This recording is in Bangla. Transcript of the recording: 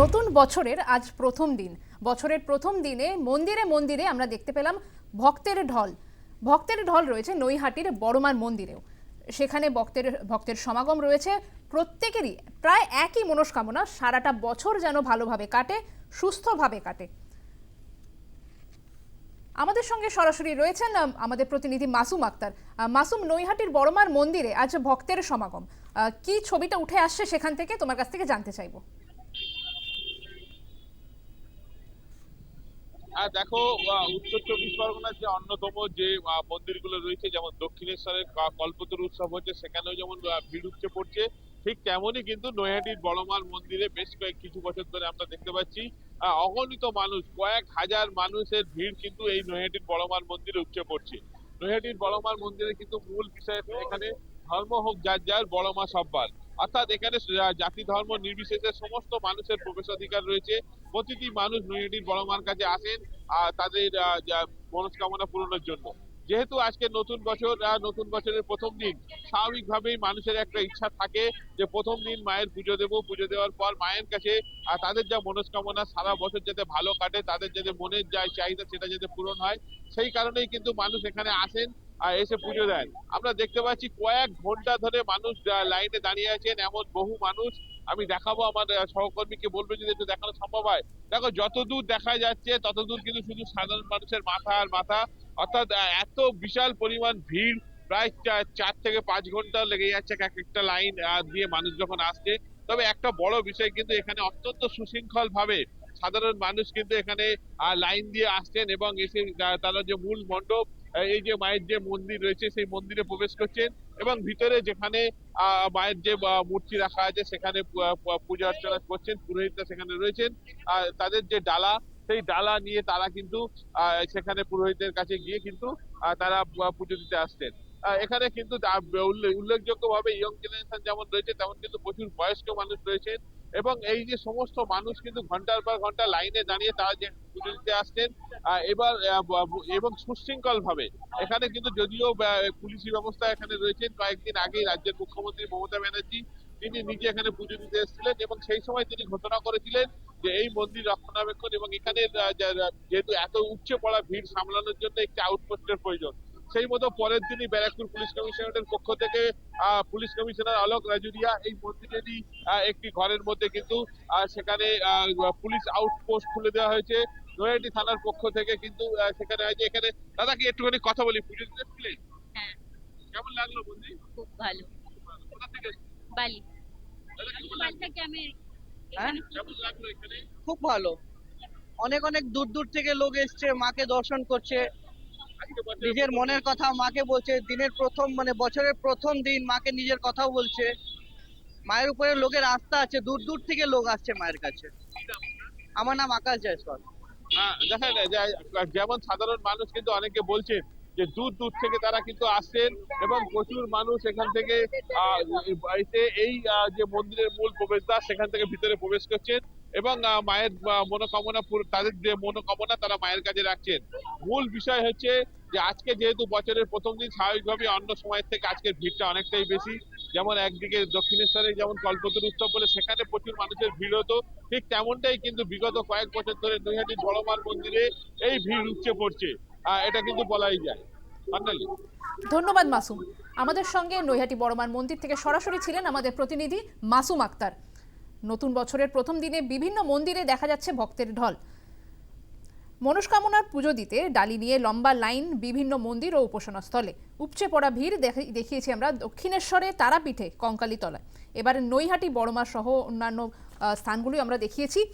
নতুন বছরের আজ প্রথম দিন। বছরের প্রথম দিনে মন্দিরে মন্দিরে আমরা দেখতে পেলাম ভক্তের ঢল। ভক্তের ঢল রয়েছে নৈহাটির বড়মার মন্দিরেও। সেখানে ভক্তের ভক্তের সমাগম রয়েছে। প্রত্যেকেরই প্রায় একই মনস্কামনা, সারাটা বছর যেন ভালোভাবে কাটে, সুস্থভাবে কাটে। আমাদের সঙ্গে সরাসরি রয়েছেন আমাদের প্রতিনিধি মাসুম আক্তার। মাসুম, নৈহাটির বড়মার মন্দিরে আজ ভক্তের সমাগম। কি ছবিটা উঠে আসছে সেখান থেকে তোমার কাছ থেকে জানতে চাইব। দেখো উত্তর চব্বিশ পরগনার যে অন্যতম যে মন্দিরগুলো রয়েছে, যেমন দক্ষিণেশ্বরের কল্পতরু উৎসব হচ্ছে, সেখানেও যেমন ভিড় উপচে পড়ছে, ঠিক তেমনই কিন্তু নৈহাটির বড়মার মন্দিরে বেশ কয়েক কিছু বছর ধরে আমরা দেখতে পাচ্ছি অগণিত মানুষ, কয়েক হাজার মানুষের ভিড় কিন্তু এই নৈহাটির বড়মার মন্দিরে উপচে পড়ছে। নৈহাটির বড়মার মন্দিরে কিন্তু মূল বিষয় এখানে ধর্ম হোক, যার যার, বড়মা সব্বার অর্থাৎ এখানে জাতি, ধর্ম নির্বিশেষে সমস্ত মানুষের প্রবেশাধিকার রয়েছে। প্রতিটি মানুষ নৈহাটির বড়মার কাছে আসেন তাদের মনস্কামনা পূরণের জন্য। যেহেতু আজকে নতুন বছর নতুন বছরের প্রথম দিন, স্বাভাবিকভাবেই মানুষের একটা ইচ্ছা থাকে যে প্রথম দিন মায়ের পুজো দেবো। পুজো দেওয়ার পর মায়ের কাছে তাদের যা মনস্কামনা, সারা বছর যাতে ভালো কাটে, তাদের যাতে মনের যা চাহিদা, সেটা যাতে পূরণ হয়, সেই কারণেই কিন্তু মানুষ এখানে আসেন। এসে পুজো দেন। আমরা দেখতে পাচ্ছি কয়েক ঘণ্টা ধরে মানুষ লাইনে দাঁড়িয়ে আছেন, এমন বহু মানুষ। আমি দেখাবো আমার সহকর্মীকে বলব যদি একটু দেখানো সম্ভব হয়। দেখো, যতদূর দেখা যাচ্ছে, ততদূর কিন্তু শুধু সাধারণ মানুষের মাথা আর মাথা। অর্থাৎ এত বিশাল পরিমাণ ভিড়, প্রায় চার থেকে পাঁচ ঘণ্টা লেগে যাচ্ছে এক একটা লাইন দিয়ে মানুষ যখন আসছে। তবে একটা বড় বিষয় কিন্তু এখানে অত্যন্ত সুশৃঙ্খল ভাবে সাধারণ মানুষ কিন্তু এখানে লাইন দিয়ে আসছেন এবং এসে তারা যে মূল মণ্ডপ এই যে মায়ের যে মন্দির রয়েছে সেই মন্দিরে প্রবেশ করছেন এবং ভিতরে যেখানে মায়ের যে মূর্তি রাখা আছে সেখানে পূজা অর্চনা করছেন পুরোহিতরা সেখানে রয়েছেন। আর তাদের যে ডালা সেই ডালা নিয়ে তারা কিন্তু সেখানে পুরোহিতের কাছে গিয়ে কিন্তু তারা পুজো দিতে আসছেন। আহ, এখানে কিন্তু উল্লেখযোগ্য ভাবে ইয়ং জেনারেশন যেমন রয়েছে তেমন কিন্তু প্রচুর বয়স্ক মানুষ রয়েছেন। এবং এই যে সমস্ত মানুষ কিন্তু ঘণ্টার পর ঘণ্টা লাইনে দাঁড়িয়ে তারা যে পুজো দিতে আসছেন এবার এবং সুশৃঙ্খল ভাবে এখানে কিন্তু যদিও পুলিশি ব্যবস্থা এখানে রয়েছেন, কয়েকদিন আগেই রাজ্যের মুখ্যমন্ত্রী মমতা ব্যানার্জি, তিনি নিজে এখানে পুজো দিতে এসেছিলেন এবং সেই সময় তিনি ঘোষণা করেছিলেন যে এই মন্দির রক্ষণাবেক্ষণ এবং এখানে যেহেতু এত উপচে পড়া ভিড় সামলানোর জন্য একটি আউটপোস্টের প্রয়োজন। সেই মতো পরের দিনই ব্যারাকপুর পুলিশ কমিশনারের পক্ষ থেকে পুলিশ কমিশনার অলোক রাজুরিয়া এই মন্দিরেরই একটি ঘরের মধ্যে কিন্তু সেখানে পুলিশ আউটপোস্ট খুলে দেওয়া হয়েছে। নৈহাটি থানার পক্ষ থেকে কিন্তু সেখানে হয়েছে এখানে দাদা কি একটুখানি কথা বলি? পুজো দিতে এসেছিলেন? হ্যাঁ। কেমন লাগল মন্দির? খুব ভালো। কোথা থেকে বালি। হ্যাঁ? খুব ভালো। অনেক অনেক দূর দূর থেকে লোক এসছে মাকে দর্শন করছে। নিজের মনের কথা মাকে বলছে। দিনের প্রথম মানে বছরের প্রথম দিন মাকে নিজের কথাও বলছে। মায়ের উপরে লোকের আস্থা আছে দূর দূর থেকে লোক আসছে মায়ের কাছে। আমার নাম আকাশ জয়সওয়াল। হ্যাঁ, দেখেন যে- যেমন সাধারণ মানুষ কিন্তু অনেকে বলছেন যে দূর দূর থেকে তারা কিন্তু আসছেন এবং প্রচুর মানুষ এখান থেকে এই যে মন্দিরের মূল প্রবেশদ্বার সেখান থেকে ভিতরে প্রবেশ করছেন। এবং মায়ের মনোকামনা তাদের যে মনোকামনা তারা মায়ের কাছে রাখছেন। মূল বিষয় হচ্ছে যে আজকে যেহেতু বছরের প্রথম দিন, স্বাভাবিকভাবে অন্য সময়ের থেকে আজকের ভিড়টা অনেকটাই বেশি। যেমন একদিকে দক্ষিণেশ্বরে যেমন কল্পতরু উৎসব বলে, সেখানে প্রচুর মানুষের ভিড় হতো। ঠিক তেমনটাই কিন্তু বিগত কয়েক বছর ধরে নৈহাটির বড়মার মন্দিরে এই ভিড় উপচে পড়ছে। এটা কিন্তু বলাই যায়। ধন্যবাদ মাসুম। আমাদের সঙ্গে নৈহাটি বড়মার মন্দির থেকে সরাসরি ছিলেন আমাদের প্রতিনিধি মাসুম আক্তার। নতুন বছরের প্রথম দিনে বিভিন্ন মন্দিরে দেখা যাচ্ছে ভক্তের ঢল। মনস্কামনার পুজো দিতে ডালি নিয়ে লম্বা লাইন বিভিন্ন মন্দির ও উপাসনা স্থলে উপচে পড়া ভিড় দেখে- দেখিয়েছি আমরা দক্ষিণেশ্বরে তারাপীঠে কঙ্কালীতলায়। এবারে নৈহাটি বড়মা সহ অন্যান্য স্থানগুলি আমরা দেখিয়েছি।